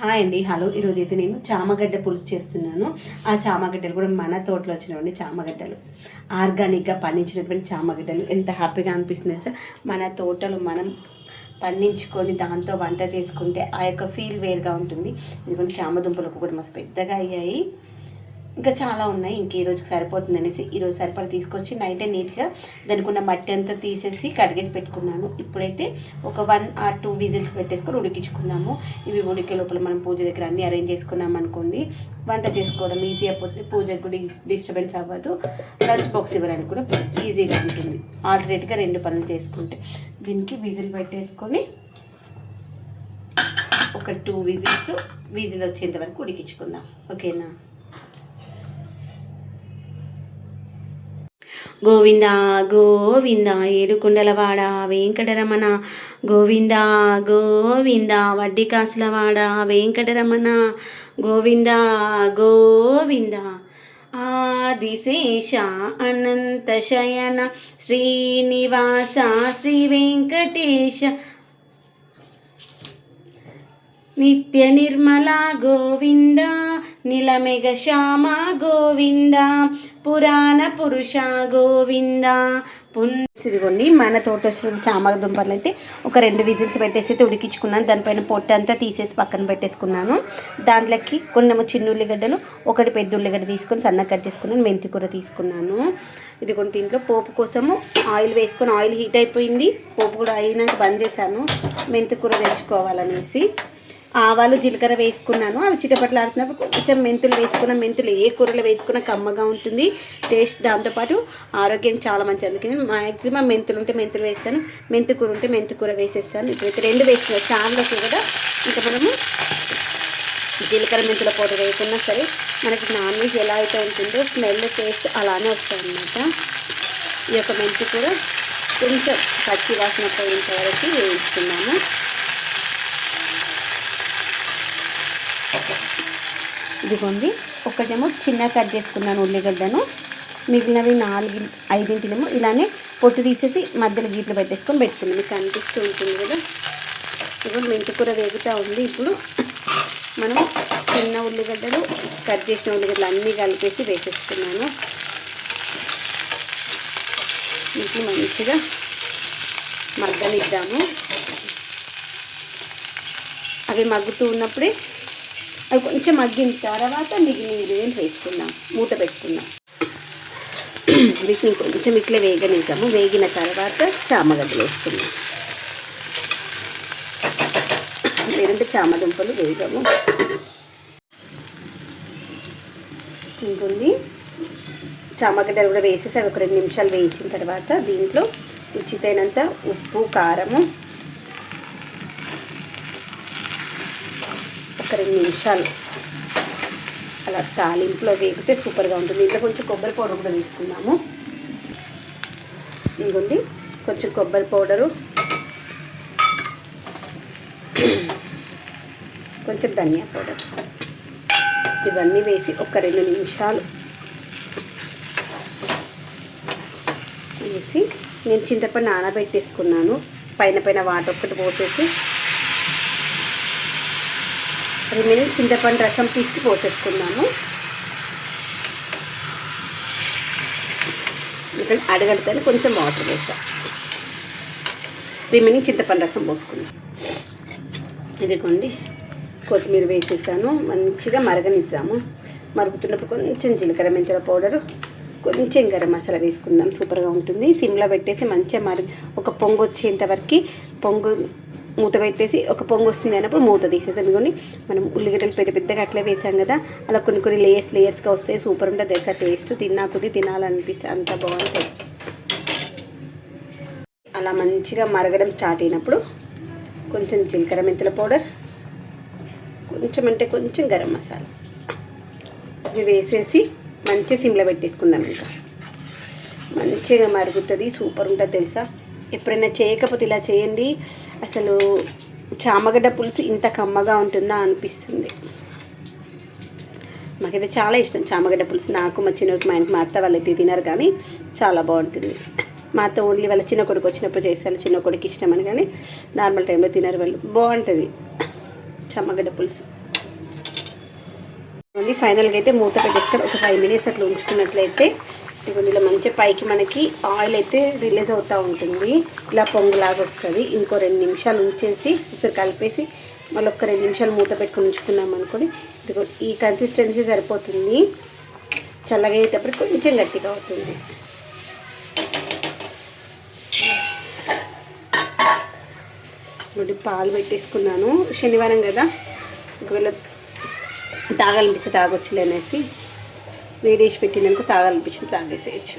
Hi అండి. Hello. ఈరోజు అయితే నేను చామగడ్డ పులుసు చేస్తున్నాను. ఆ చామగడ్డలు కూడా మన తోటలో వచ్చినటువంటి చామగడ్డలు. ఆర్గానిక్గా పండించినటువంటి చామగడ్డలు. ఎంత హ్యాపీగా అనిపిస్తుంది సార్ మన తోటలో మనం పండించుకొని దాంతో వంట చేసుకుంటే ఆ యొక్క ఫీల్ వేరుగా ఉంటుంది. ఇదిగోండి చామదుంపలు కూడా మస్తు పెద్దగా అయ్యాయి. ఇంకా చాలా ఉన్నాయి. ఇంక ఈరోజుకి సరిపోతుంది అనేసి ఈరోజు సరిపడ తీసుకొచ్చి నైటే నీట్గా దానికి ఉన్న మట్టి అంతా తీసేసి కడిగేసి పెట్టుకున్నాను. ఇప్పుడైతే ఒక వన్ ఆర్ టూ విజిల్స్ పెట్టేసుకొని ఉడికించుకుందాము. ఇవి ఉడికే లోపల మనం పూజ దగ్గర అన్నీ అరేంజ్ చేసుకున్నాం అనుకోండి. వంట చేసుకోవడం ఈజీ అయిపోతుంది పూజకు కూడా డిస్టర్బెన్స్ అవ్వదు. లంచ్ బాక్స్ ఇవ్వడానికి కూడా ఈజీగా ఉంటుంది. ఆల్టర్నేట్గా రెండు పనులు చేసుకుంటే దీనికి విజిల్ పెట్టేసుకొని ఒక టూ విజిల్స్ విజిల్ వచ్చేంత వరకు ఉడికించుకుందాం. ఓకేనా గోవింద గోవింద ఏడుకుండలవాడ వెంకటరమణ. గోవింద గోవింద వడ్డీ కాసులవాడ వెంకటరమణ. గోవింద గోవింద. ఆదిశేష అనంత శయన శ్రీనివాస శ్రీ వెంకటేశ నిత్య నిర్మల గోవింద నిలమెగ శ్యామ గోవింద పురాణ పురుష గోవింద. పున్ ఇదిగోండి మన తోట వచ్చిన చామగ దుంపలు అయితే ఒక రెండు విజిల్స్ పెట్టేసి అయితే ఉడికించుకున్నాను. దానిపైన పొట్టు అంతా తీసేసి పక్కన పెట్టేసుకున్నాను. దాంట్లోకి కొన్ని చిన్న ఉల్లిగడ్డలు ఒకటి పెద్ద ఉల్లిగడ్డ తీసుకొని సన్న కట్ చేసుకున్నాను. మెంతి కూర తీసుకున్నాను. ఇదిగోండి దీంట్లో పోపు కోసము ఆయిల్ వేసుకొని ఆయిల్ హీట్ అయిపోయింది. పోపు కూడా అయినాక బంద్ చేశాను. మెంతి కూర తెచ్చుకోవాలనేసి. ఆవాలు జీలకర్ర వేసుకున్నాను. అవి చిటపట్లు ఆడుతున్నప్పుడు కొంచెం మెంతులు వేసుకున్న మెంతులు ఏ కూరలో వేసుకున్న కమ్మగా ఉంటుంది. టేస్ట్ దాంతోపాటు ఆరోగ్యం చాలా మంచి అందుకని మ్యాక్సిమం మెంతులు ఉంటే మెంతులు వేస్తాను. మెంతు కూర ఉంటే మెంతు కూర వేసేస్తాను. ఇప్పుడైతే రెండు వేస్తున్నాను చాలా కూడా ఇంకా మనము జీలకర్ర మెంతుల పౌడర్ వేయకున్నా సరే మనకి నాన్ వెజ్ ఎలా అయితే ఉంటుందో స్మెల్ టేస్ట్ అలానే వస్తాయి అన్నమాట ఈ యొక్క మెంతు కూర కొంచెం పచ్చి వాసన పోయేంత వరకు వేయిస్తున్నాము ఇదిగోండి ఒకటేమో చిన్న కట్ చేసుకున్నాను ఉల్లిగడ్డను. మిగిలినవి నాలుగు ఐదింటినేమో ఇలానే పొట్టు తీసేసి మధ్యలో గీట్లు పెట్టేసుకొని పెట్టుకుంది మీకు అనిపిస్తూ ఉంటుంది కదా? ఇప్పుడు మెంతికూర వేగుతూ ఉంది. ఇప్పుడు మనం చిన్న ఉల్లిగడ్డలు కట్ చేసిన ఉల్లిగడ్డలు అన్నీ కలిపేసి వేసేసుకున్నాను. వీటిని మంచిగా మగ్గనిద్దాము. అవి మగ్గుతూ ఉన్నప్పుడే అవి కొంచెం మగ్గిన తర్వాత మిగిలిన ఇంగ్రీడియంట్ వేసుకుందాం మూత పెట్టుకుందాం వీటిని కొంచెం ఇట్లా వేగనిద్దాము. వేగిన తర్వాత చామగడ్డలు వేసుకుందాం లేదంటే చామదుంపలు వేగము ఉంటుంది చామగడ్డలు కూడా వేసేసి అవి ఒక రెండు నిమిషాలు వేయించిన తర్వాత దీంట్లో రుచితైనంత ఉప్పు కారము ఒక రెండు నిమిషాలు. అలా తాలింపులో వేగితే సూపర్గా ఉంటుంది. ఇంట్లో కొంచెం కొబ్బరి పౌడర్ కూడా తీసుకున్నాము ఇంకొండి కొంచెం కొబ్బరి పౌడరు. కొంచెం ధనియా పౌడర్. ఇవన్నీ వేసి ఒక రెండు నిమిషాలు వేసి నేను చింతపండు నానబెట్టేసుకున్నాను. పైన పైన వాటర్ ఒక్కటి పోసేసి రిమైనింగ్ చింతపండు రసం తీసి పోసేసుకున్నాము ఇక్కడ అడగడతాను కొంచెం వాటర్ వేసా రిమైనింగ్ చింతపండు రసం పోసుకున్నాం ఇదిగోండి కొత్తిమీర వేసేసాను మంచిగా మరగనిస్తాము మరుగుతున్నప్పుడు కొంచెం జీలకర్ర మెంతుల పౌడరు కొంచెం గరం మసాలా వేసుకుందాం. సూపర్గా ఉంటుంది. సిమ్లో పెట్టేసి మంచిగా మరి ఒక పొంగు వచ్చేంతవరకు పొంగు మూత పెట్టేసి ఒక పొంగు వస్తుంది అన్నప్పుడు మూత తీసేసాం ఇదిగోండి మనం ఉల్లిగడ్డలు పెద్ద పెద్దగా అట్లే వేసాం కదా అలా కొన్ని కొన్ని లేయర్స్ లేయర్స్గా వస్తే సూపర్ ఉంటుంది తెలుసా టేస్ట్ తిన్నా కొద్ది తినాలనిపిస్తే అంత బాగుంటుంది అలా మంచిగా మరగడం స్టార్ట్ అయినప్పుడు కొంచెం జీలకర్ర మెంతుల పౌడర్ కొంచెం అంటే కొంచెం గరం మసాలా. ఇవి వేసేసి మంచి సిమ్లో పెట్టేసుకుందాం ఇంకా. మంచిగా మరుగుతుంది సూపర్ ఉంటుంది తెలుసా? ఎప్పుడైనా చేయకపోతే ఇలా చేయండి. అసలు చామగడ్డ పులుసు ఇంత కమ్మగా ఉంటుందా అనిపిస్తుంది. మాకైతే చాలా ఇష్టం చామగడ్డ పులుసు. నాకు మా చిన్నకి మా ఇంటికి మా అత్త వాళ్ళైతే తినరు కానీ చాలా బాగుంటుంది. మా అత్త ఓన్లీ వాళ్ళ చిన్న కొడుకు వచ్చినప్పుడు చేస్తారు. చిన్న కొడుకు ఇష్టం అని కానీ నార్మల్ టైంలో తినరు వాళ్ళు. బాగుంటుంది చామగడ్డ పులుసు. ఓన్లీ ఫైనల్గా అయితే మూత పెట్టేసుకొని ఒక ఫైవ్ మినిట్స్ అట్లా ఉంచుకున్నట్లయితే ఇదిగోండి ఇలా మంచిగా పైకి మనకి ఆయిల్ అయితే రిలీజ్ అవుతూ ఉంటుంది. ఇలా పొంగులాగా వస్తుంది. ఇంకో రెండు నిమిషాలు ఉంచేసి ఒకసారి కలిపేసి మళ్ళీ ఒక రెండు నిమిషాలు మూత పెట్టుకుని ఉంచుకున్నాం అనుకోని ఇదిగో ఈ కన్సిస్టెన్సీ సరిపోతుంది. చల్లగా అయ్యేటప్పుడు కొంచెం గట్టిగా అవుతుంది. ఇప్పుడు పాలు పెట్టేసుకున్నాను. శనివారం కదా. ఒకవేళ తాగాలనిపిస్తే తాగొచ్చులే అనేసి. వేడేసి పెట్టినాక తాగాలనిపించింది తాగేసేయచ్చు